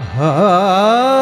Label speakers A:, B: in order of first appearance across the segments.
A: Ah.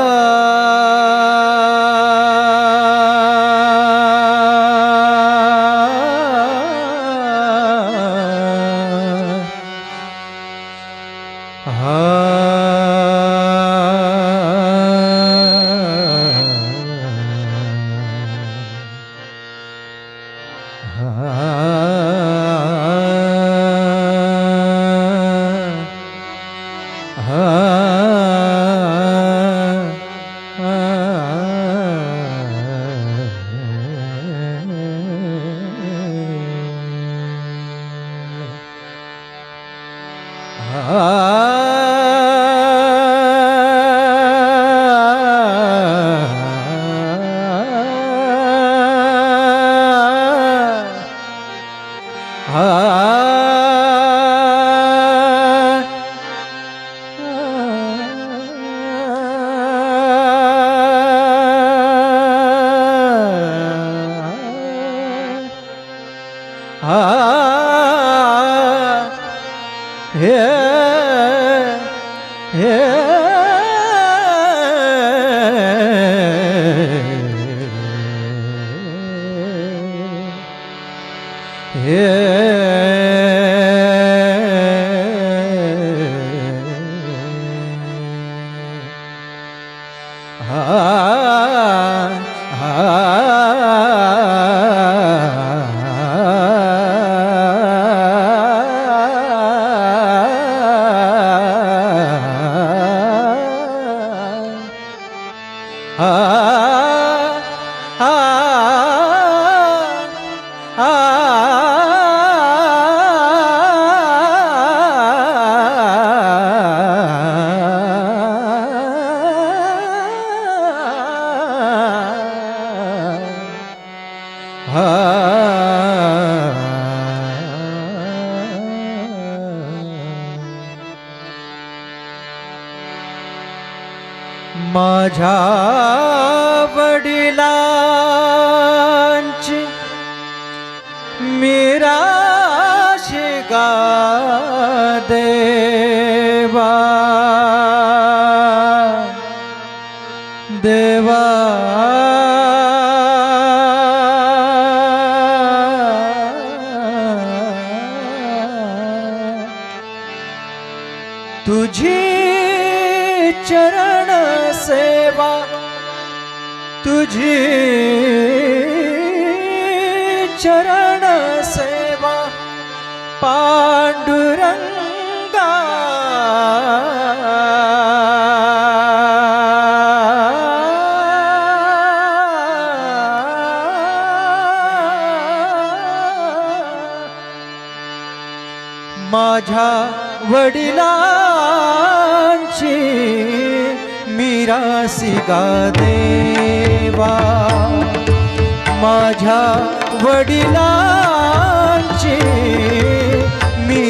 A: Yeah. माझ्या पांडुरंगा। माझ्या वडिलांची मिरासी देवा. माझ्या वडिला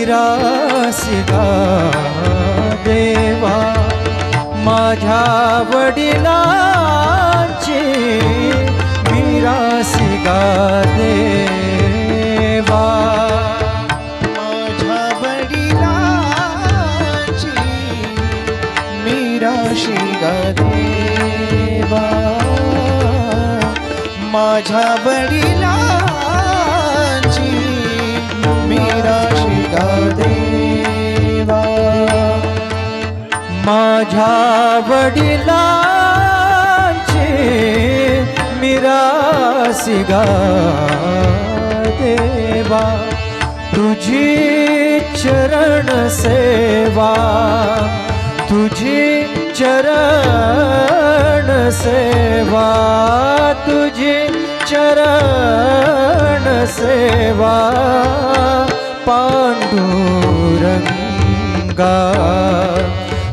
A: मिरासी देवा माझ्या वडिलांची मिरासी देवा.
B: माझ्या वडिलांची मीराशी देवा. माझ्या वडिला देवा
A: माझ्या वडिलांचे मिरासी गा देवा तुझी चरण सेवा तुझी चरण सेवा तुझी चरण सेवा पांडुरंगा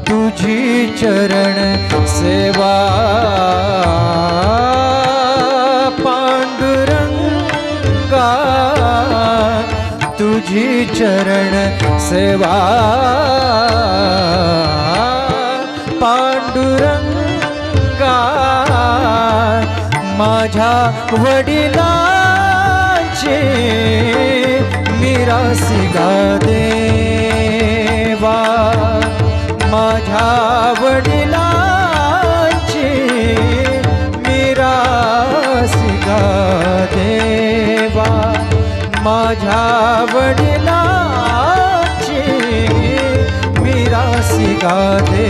A: तुझी चरण सेवा। पांडुरंगा तुझी चरण सेवा। पांडुरंगा माझ्या वडिलांचे वैरासिका देवा माझ्या वडिलांची मिरासिका देवा
B: माझ्या वडिलांची
A: मिरासिका देवा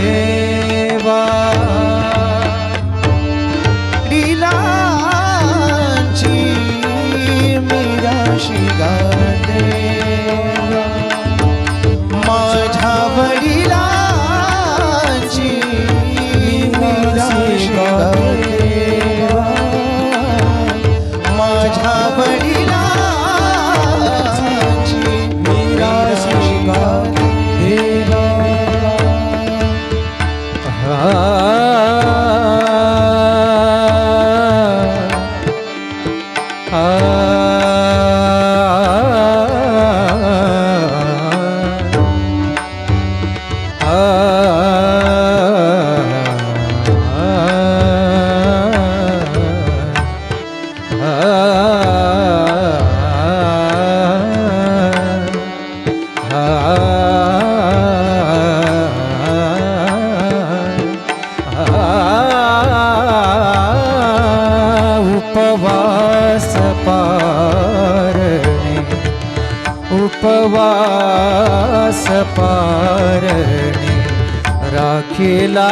A: राखीला।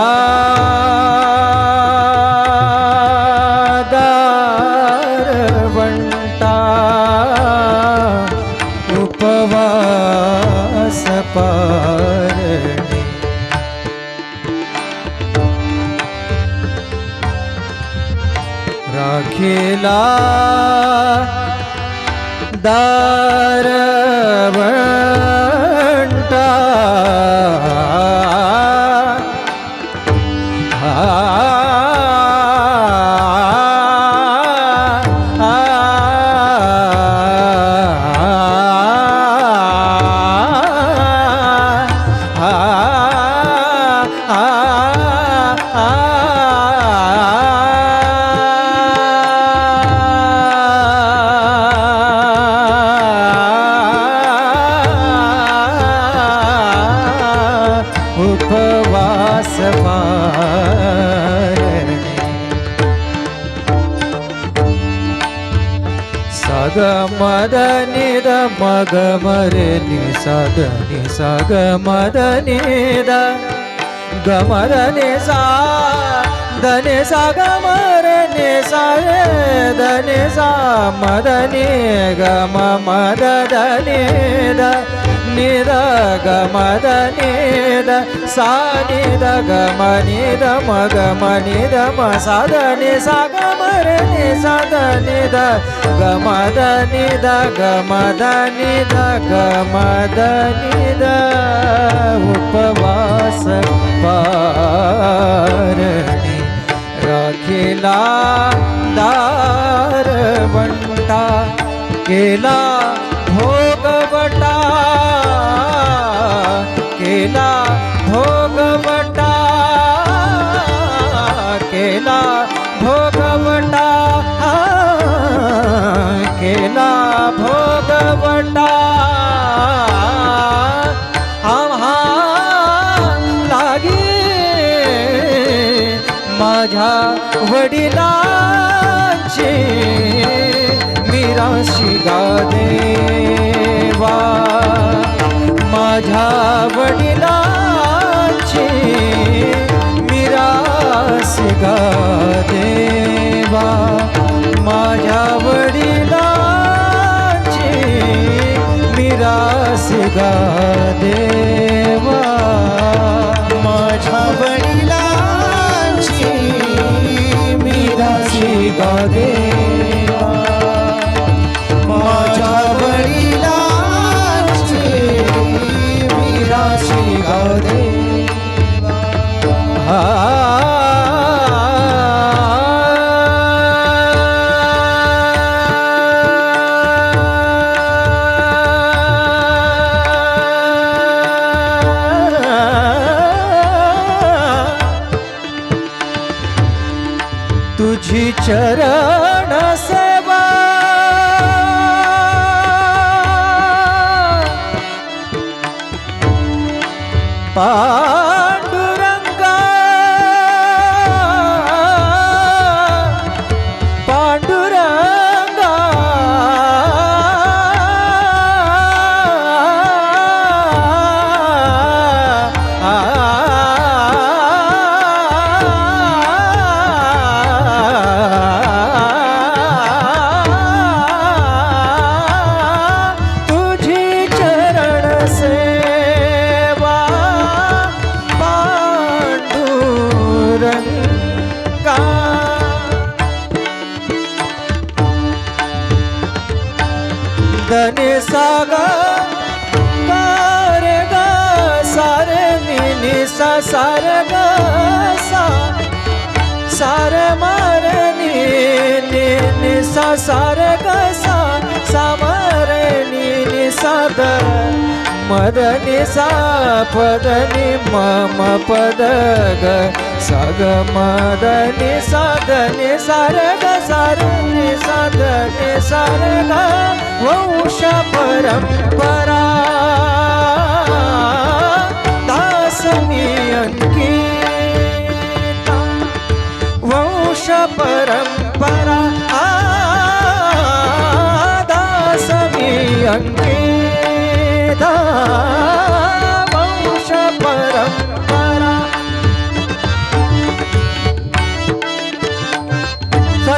A: निद मग मरे नि सद नि सग मद निद गमर नि सा धने सा गमर नि सा रे धने सा मद नि गम मद धने द निद गमद निद सा निद गम निद मग निद म सा ध नि सा गमर नि सा ध निद गमद निद गमद निद गमद निद उपवास पारणे राखीला दार वंटा केला वडिला सा ग ग रे ग सा रे नि नि सा सा रे ग सा सा रे म रे नि नि नि सा सा सग मदने साधने सारग म साधने सारग वंश परंपरा. दासनी अंकिता वंश परंपरा. आ, दासनी अंकिता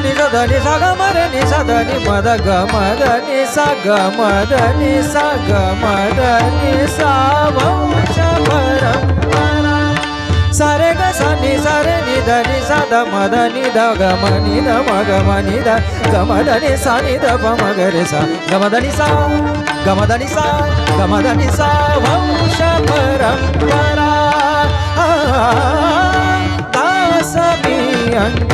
A: सनि द सा ग म रे नि सा द नि म द ग म द नि सा ग म द नि सा ग म द नि सा वंश परंपरा सा रे ग सा नि सा रे नि द नि सा द म द नि द ग म नि द म ग म नि द ग म द नि सा नि ध प म ग रे सा। ग म द नि सा ग म द नि सा ग म द नि सा वंश परंपरा दास मी अंकी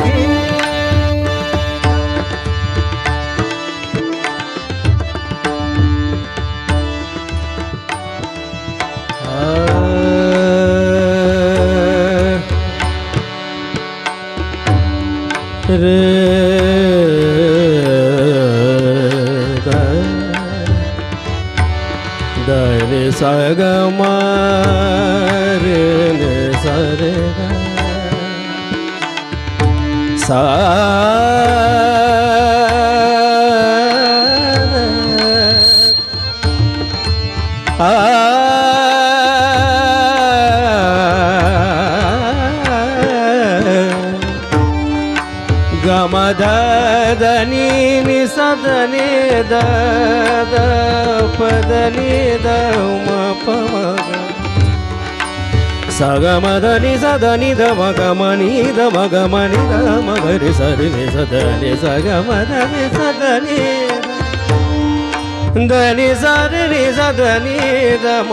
C: रे सा ग म रे रे सा रे ग सा आ ದ ದ ಪ ದ ನಿ ದ ಮ ಪ ಮ ಗ ಸ ಗ ಮ ದ ನಿ ಸ ದ ನಿ ದ ಮ ಗ ಮ ನಿ ದ ಮ ಗ ಮ ನಿ ದ ಮ ಗ ರಿ ಸ ರಿ ನಿ ಸ ದ ನಿ ಸ ಗ ಮ ದ ನಿ ಸ ದ ನಿ ದ ನಿ ಸ ರಿ ನಿ ಸ ದ ನಿ ದ ಮ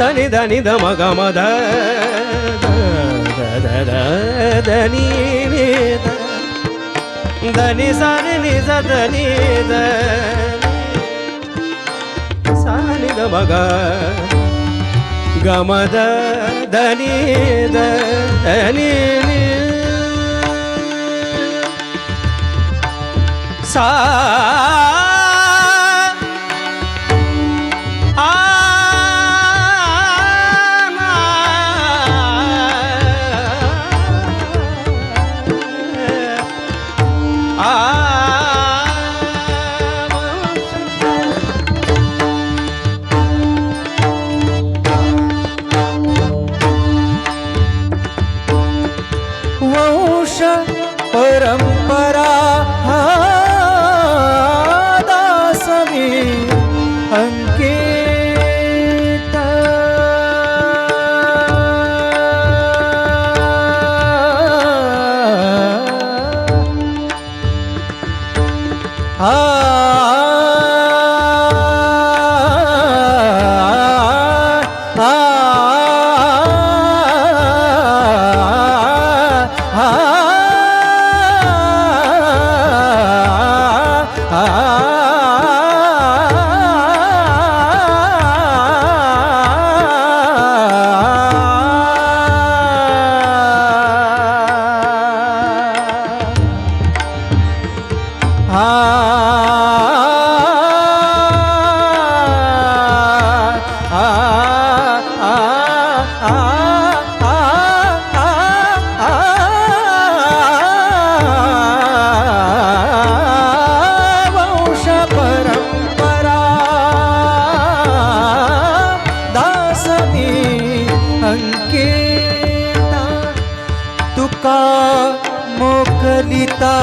C: ಸ ನಿ ದ ನಿ ದ ಮ ಗ ಮ the the the the the ನಿ ನಿ ದ ದ ನಿ ಸ ನಿ ನಿ ಸ ದ ನಿ ದ ಸ ನಿ ದ ಮ ಗ ಗಮದ ದನಿ ದ ದನಿ ನಿ ಸಾ
A: परंपरा मोकलिता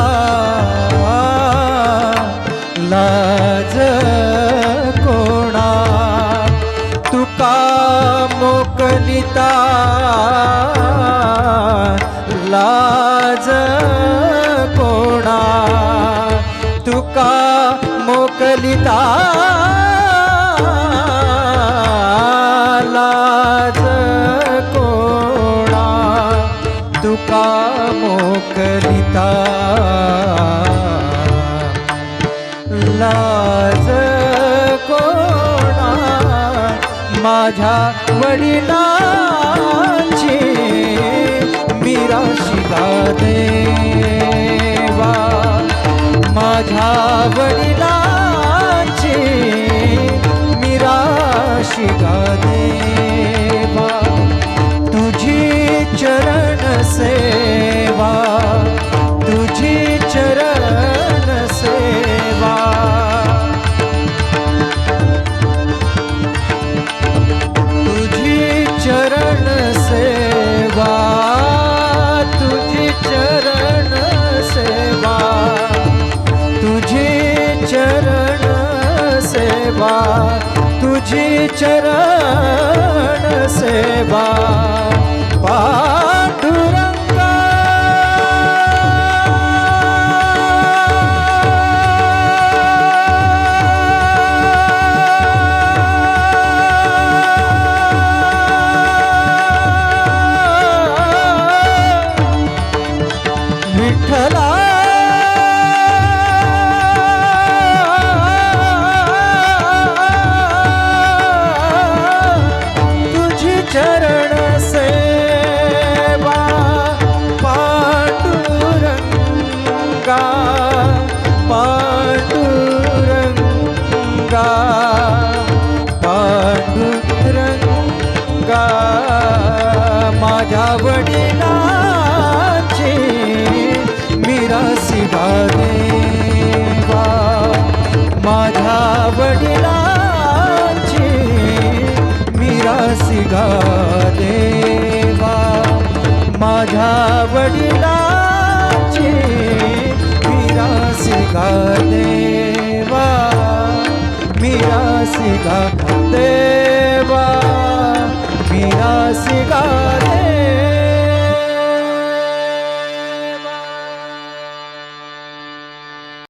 A: तुका मोकलिता लाज कोणा माझ्या वडिलांची मिराशिका देवा? माझ्या वडिलांची मिराशिका दे सेवा तुझी चरण सेवा. तुझी चरण सेवा तुझी चरण सेवा. तुझी चरण सेवा तुझी चरण सेवा. पा देवा माझ्या वडिलाची मिरासी गा देवा मिरासी गा देवा मिरासी गा देवा.